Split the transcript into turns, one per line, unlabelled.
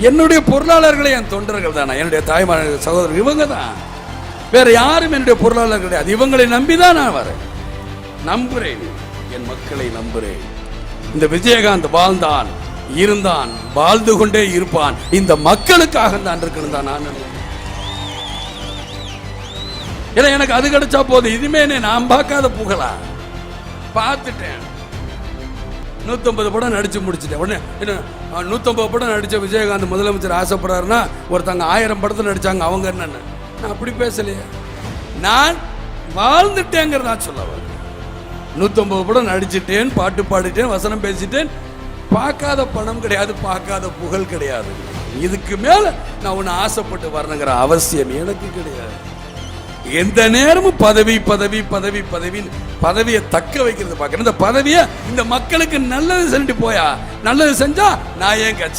என்னுடைய பொருளாளர்களே என் தொண்டர்கள் தானே? என்னுடைய தாய்மார்கள் சகோதரர் இவங்க தான் வேற யாரும் என்னுடைய பொருளாளர் கிடையாது. இவங்களை நம்பி தான் நான் வரேன். நம்புறேன். என் மக்களை நம்புறேன். இந்த விஜயகாந்த் வாழ்ந்தான் இருந்தான் வாழ்ந்து கொண்டே இருப்பான். இந்த மக்களுக்காக தான் இருக்கணும் தான் நான் நினைக்கிறேன். ஏன்னா எனக்கு அது கிடைச்சா போதும். இதுமே நான் பார்க்காத புகழா? பார்த்துட்டேன். நூற்றம்பது படம் நடித்து முடிச்சிட்டேன். உடனே என்ன நூற்றம்பது படம் நடித்த விஜயகாந்த் முதலமைச்சர் ஆசைப்படுறாருன்னா ஒருத்தங்க ஆயிரம் படத்தில் நடித்தாங்க அவங்க என்னன்னு. நான் அப்படி பேசலையே. நான் வாழ்ந்துட்டேங்கிறதா சொல்ல வரேன். நூற்றம்பது படம் நடிச்சிட்டேன் பாட்டு பாடிட்டேன் வசனம் பேசிட்டேன். பார்க்காத பணம் கிடையாது பார்க்காத புகழ் கிடையாது. இதுக்கு மேலே நான் ஒன்று ஆசைப்பட்டு வரணுங்கிற அவசியம் எனக்கு கிடையாது. எந்த நேரமும் பதவி பதவி பதவி பதவி பதவியை தக்க வைக்கிறது பார்க்கணும். இந்த பதவியை இந்த மக்களுக்கு நல்லது செஞ்சுட்டு போயா? நல்லது செஞ்சா நான் ஏன் கட்சி